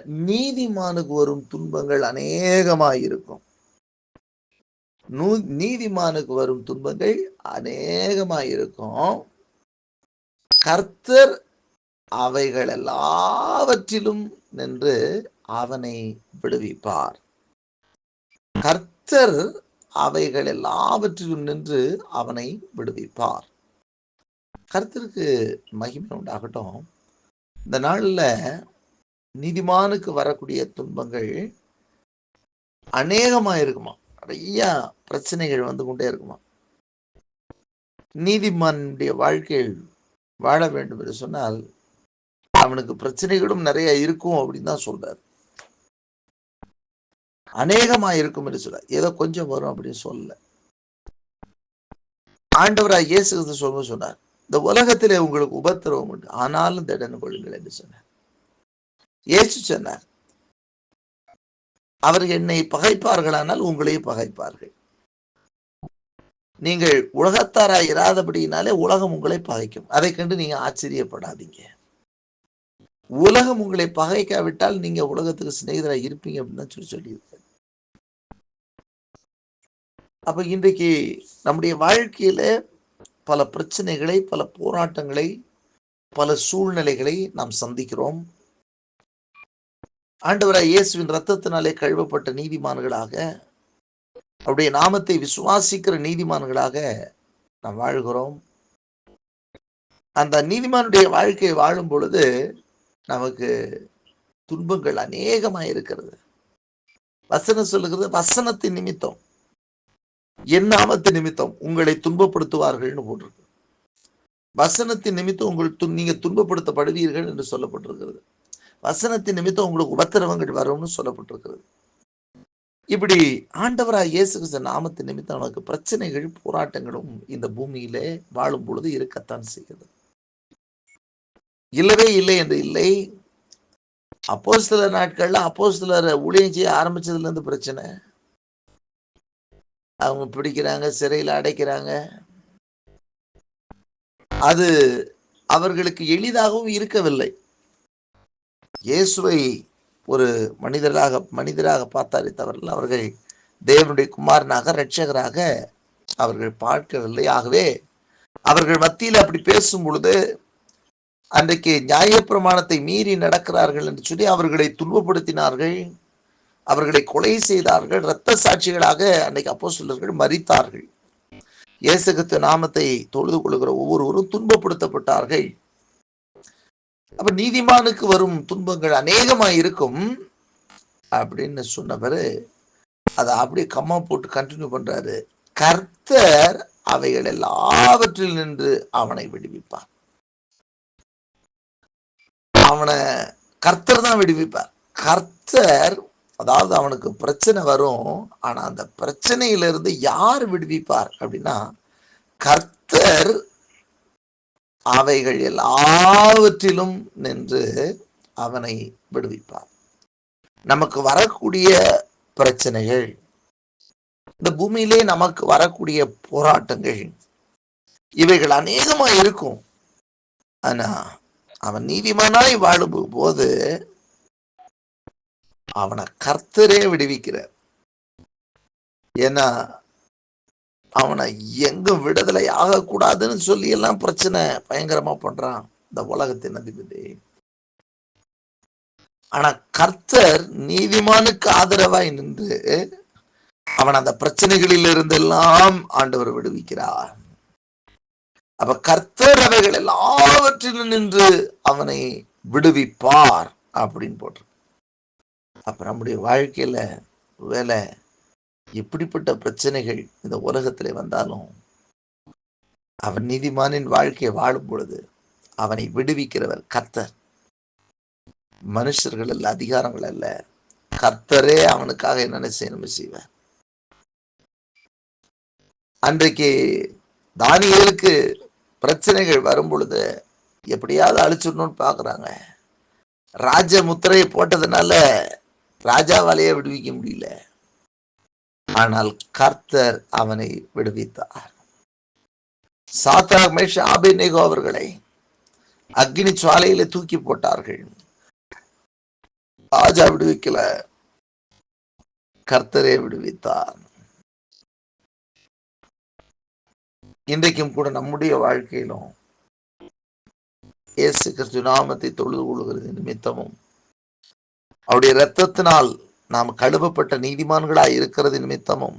நீதிமானுக்கு வரும் துன்பங்கள் அநேகமாயிருக்கும். நூ நீதிமானுக்கு வரும் துன்பங்கள் அநேகமாயிருக்கும். கர்த்தர் அவைகள் எல்லாவற்றிலும் நின்று அவனை விடுவிப்பார். கர்த்தர் அவைகள் எல்லாவற்றிலும் நின்று அவனை விடுவிப்பார். கர்த்தருக்கு மகிமை உண்டாகட்டும். இந்த நாளில் நீதிமானுக்கு வரக்கூடிய துன்பங்கள் அநேகமா இருக்குமா நிறைய பிரச்சனைகள் வந்து கொண்டே இருக்குமா நீதிமானுடைய வாழ்க்கையில் வாழ வேண்டும் என்று சொன்னால் அவனுக்கு பிரச்சனைகளும் நிறைய இருக்கும் அப்படின்னு தான் சொல்றாரு. அநேகமா இருக்கும் என்று சொல்ல ஏதோ கொஞ்சம் வரும் அப்படின்னு சொல்லல. ஆண்டவராக இயேசு கிறிஸ்து சொல்ல சொன்னார் இந்த உலகத்திலே உங்களுக்கு உபத்திரவம் உண்டு. ஆனாலும் திடன் கொள்ளுங்கள் என்று சொன்னார். ஏசு சொன்னார் அவர்கள் என்னை பகைப்பார்களானால் உங்களையும் பகைப்பார்கள். நீங்கள் உலகத்தாராய் இராதபடியினாலே உலகம் உங்களை பகைக்கும். அதை கண்டு நீங்க ஆச்சரியப்படாதீங்க. உலகம் உங்களை பகைக்காவிட்டால் நீங்க உலகத்துக்கு சிநேகிதராக இருப்பீங்க அப்படின்னு சொல்லி சொல்லியிருக்காரு. அப்ப இன்றைக்கு நம்முடைய வாழ்க்கையில பல பிரச்சனைகளை பல போராட்டங்களை பல சூழ்நிலைகளை நாம் சந்திக்கிறோம். ஆண்டவராய் இயேசுவின் ரத்தத்தினாலே கழுவப்பட்ட நீதிமான்களாக அவருடைய நாமத்தை விசுவாசிக்கிற நீதிமான்களாக நாம் வாழ்கிறோம். அந்த நீதிமானுடைய வாழ்க்கையை வாழும் பொழுது நமக்கு துன்பங்கள் அநேகமாக இருக்கிறது. வசனம் சொல்லுகிறது வசனத்தின் நிமித்தம் என் நாமத்து நிமித்தம் உங்களை துன்பப்படுத்துவார்கள்னு போட்டிருக்கு. வசனத்தின் நிமித்தம் உங்கள் து- நீங்க துன்பப்படுத்தப்படுவீர்கள் என்று சொல்லப்பட்டிருக்கிறது. வசனத்தின் நிமித்தம் உங்களுக்கு உபத்திரவங்கள் வரும்னு சொல்லப்பட்டிருக்கிறது. இப்படி ஆண்டவராக இயேசு கிருஷ்ண நாமத்தின் நிமித்தம் நமக்கு பிரச்சனைகள் போராட்டங்களும் இந்த பூமியிலே வாழும் பொழுது இருக்கத்தான் செய்கிறது இல்லவே இல்லை என்று இல்லை. அப்போஸ்தலர் நாட்கள்ல அப்போஸ்தலர் ஊழியம் செய்ய ஆரம்பிச்சதுல இருந்து பிரச்சனை. அவங்க பிடிக்கிறாங்க சிறையில் அடைக்கிறாங்க. அது அவர்களுக்கு எளிதாகவும் இருக்கவில்லை. இயேசுவை ஒரு மனிதராக மனிதராக பார்த்தாரே தவிர அவர்கள் தேவனுடைய குமாரனாக இரட்சகராக அவர்கள் பார்க்கவில்லை. ஆகவே அவர்கள் மத்தியில் அப்படி பேசும் பொழுது அன்றைக்கு நியாயப்பிரமாணத்தை மீறி நடக்கிறார்கள் என்று சொல்லி அவர்களை துன்பப்படுத்தினார்கள். அவர்களை கொலை செய்தார்கள். இரத்த சாட்சிகளாக அன்னைக்கு சொல்லர்கள் மறித்தார்கள் இயேசுகிறிஸ்து நாமத்தை தொழுது கொள்கிற ஒவ்வொருவரும் துன்பப்படுத்தப்பட்டார்கள். அப்ப நீதிமானுக்கு வரும் துன்பங்கள் அநேகமா இருக்கும் அப்படின்னு சொன்னவர் அதை அப்படியே கம்மா போட்டு கண்டினியூ பண்றாரு. கர்த்தர் அவைகள் எல்லாவற்றில் நின்று அவனை விடுவிப்பார். அவனை கர்த்தர் தான் விடுவிப்பார். கர்த்தர் அதாவது அவனுக்கு பிரச்சனை வரும் ஆனா அந்த பிரச்சனையிலிருந்து யார் விடுவிப்பார் அப்படின்னா கர்த்தர் அவைகள் எல்லாவற்றிலும் நின்று அவனை விடுவிப்பார் நமக்கு வரக்கூடிய பிரச்சனைகள் இந்த பூமியிலே நமக்கு வரக்கூடிய போராட்டங்கள் இவைகள் அநேகமா இருக்கும். ஆனா அவன் நீதிமானாய் வாழும் போது அவனை கர்த்தரே விடுவிக்கிறார். ஏன்னா அவனை எங்கும் விடுதலை ஆகக்கூடாதுன்னு சொல்லி எல்லாம் பிரச்சனை பயங்கரமா பண்றான் இந்த உலகத்தின் அதிபதி. ஆனா கர்த்தர் நீதிமானுக்கு ஆதரவாய் நின்று அவன் அந்த பிரச்சனைகளில் இருந்தெல்லாம் ஆண்டவர் விடுவிக்கிறார். அப்ப கர்த்தர் அவைகள் எல்லாவற்றிலும் நின்று அவனை விடுவிப்பார் அப்படின்னு போட்டு அப்ப நம்முடைய வாழ்க்கையில வேலை எப்படிப்பட்ட பிரச்சனைகள் இந்த உலகத்தில் வந்தாலும் அவன் நீதிமானின் வாழ்க்கையை வாழும் பொழுது அவனை விடுவிக்கிறவர் கர்த்தர். மனுஷர்கள் அல்ல அதிகாரங்கள் அல்ல. கர்த்தரே அவனுக்காக என்னென்ன செய்யணும் செய்வார். அன்றைக்கு தானியலுக்கு பிரச்சனைகள் வரும் பொழுது எப்படியாவது அழிச்சிடணும்னு பார்க்குறாங்க ராஜ முத்திரையை போட்டதுனால ராஜாவாலேயே விடுவிக்க முடியல. ஆனால் கர்த்தர் அவனை விடுவித்தார். சாத்ராக் மேஷ ஆபேநேகோ அவர்களை அக்னி சுவாலையில தூக்கி போட்டார்கள். ராஜா விடுவிக்கல. கர்த்தரே விடுவித்தார். இன்றைக்கும் கூட நம்முடைய வாழ்க்கையிலும் இயேசு கிறிஸ்து நாமத்தை தொழுது கொள்கிறது நிமித்தமும். அவருடைய இரத்தத்தினால் நாம் கழுவப்பட்ட நீதிமான்களாய் இருக்கிறது நிமித்தமும்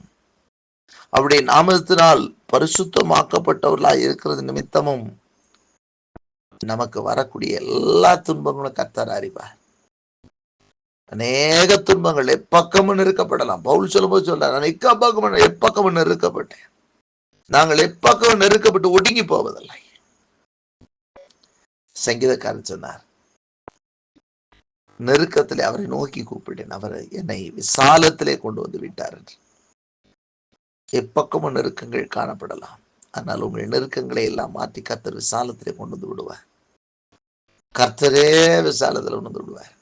அவருடைய நாமத்தினால் பரிசுத்தமாக்கப்பட்டவர்களாய் இருக்கிறது நிமித்தமும் நமக்கு வரக்கூடிய எல்லா துன்பங்களும் கத்தர் அறிவார். அநேக துன்பங்கள் எப்பக்கமும் நெருக்கப்படலாம். பவுல் சொல்லும்போது சொல்ற நான் எக்கப்பக்கம் எப்பக்கமும் நெருக்கப்பட்டேன். நாங்கள் எப்பக்கமும் நெருக்கப்பட்டு ஒடுங்கி போவதில்லை. சங்கீதக்காரன் சொன்னார் நெருக்கத்திலே அவரை நோக்கி கூப்பிட்டேன். அவர் என்னை விசாலத்திலே கொண்டு வந்து விட்டார் என்று. எப்பக்கமும் நெருக்கங்கள் காணப்படலாம். ஆனால் உங்கள் நெருக்கங்களை எல்லாம் மாற்றி கர்த்தர் விசாலத்திலே கொண்டு வந்து விடுவார். கர்த்தரே விசாலத்தில் கொண்டு வந்து விடுவார்.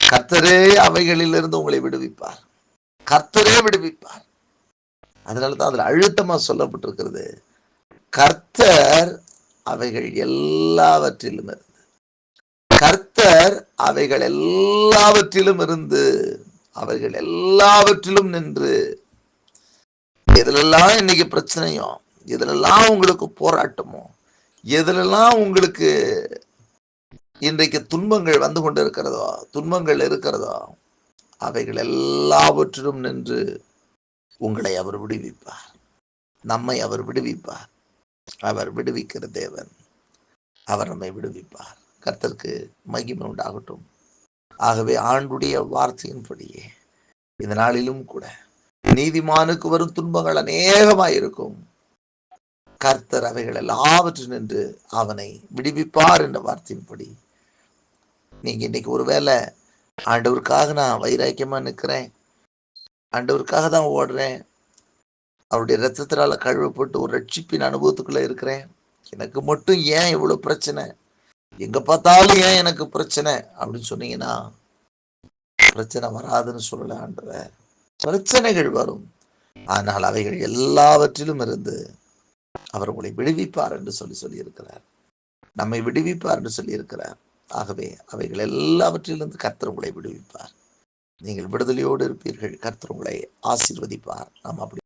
கர்த்தரே அவைகளிலிருந்து உங்களை விடுவிப்பார். கர்த்தரே விடுவிப்பார். அதனால தான் அதுல அழுத்தமா சொல்லப்பட்டிருக்கிறது. கர்த்தர் அவைகள் எல்லாவற்றிலும் இருந்து கர்த்தர் அவைகள் எல்லாவற்றிலும் இருந்து அவர்கள் எல்லாவற்றிலும் நின்று எதுலெல்லாம் இன்னைக்கு பிரச்சனையும் எதுலெல்லாம் உங்களுக்கு போராட்டமோ எதுலெல்லாம் உங்களுக்கு இன்றைக்கு துன்பங்கள் வந்து கொண்டு இருக்கிறதோ துன்பங்கள் இருக்கிறதோ அவைகள் எல்லாவற்றிலும் நின்று உங்களை அவர் விடுவிப்பார். நம்மை அவர் விடுவிப்பார். அவர் விடுவிக்கிற தேவன் அவர் நம்மை விடுவிப்பார். கர்த்தருக்கு மகிமை உண்டாகட்டும். ஆகவே ஆண்டுடைய வார்த்தையின்படியே இந்த நாளிலும் கூட நீதிமானுக்கு வரும் துன்பங்கள் அநேகமாய் இருக்கும் கர்த்தர் அவைகள் எல்லாவற்றில் நின்று அவனை விடுவிப்பார் என்ற வார்த்தையின்படி. நீங்க இன்னைக்கு ஒருவேளை ஆண்டவருக்காக நான் வைராக்கியமா நிற்கிறேன். ஆண்டவருக்காக தான் ஓடுறேன். அவருடைய ரத்தத்தினால கழுவப்பட்டு ஒரு ரட்சிப்பின் அனுபவத்துக்குள்ள இருக்கிறேன். எனக்கு மட்டும் ஏன் இவ்வளவு பிரச்சனை? எங்க பார்த்தாலும் ஏன் எனக்கு பிரச்சனை? அப்படின்னு சொன்னீங்கன்னா பிரச்சனை வராதுன்னு சொல்லல ஆண்டவர். பிரச்சனைகள் வரும். ஆனால் அவைகள் எல்லாவற்றிலும் இருந்து அவர் உங்களை விடுவிப்பார் என்று சொல்லி சொல்லியிருக்கிறார். நம்மை விடுவிப்பார் என்று சொல்லியிருக்கிறார். ஆகவே அவைகள் எல்லாவற்றிலிருந்து கர்த்தர் உங்களை விடுவிப்பார். நீங்கள் விடுதலையோடு இருப்பீர்கள். கர்த்தர் உங்களை ஆசீர்வதிப்பார். நாம் அப்படி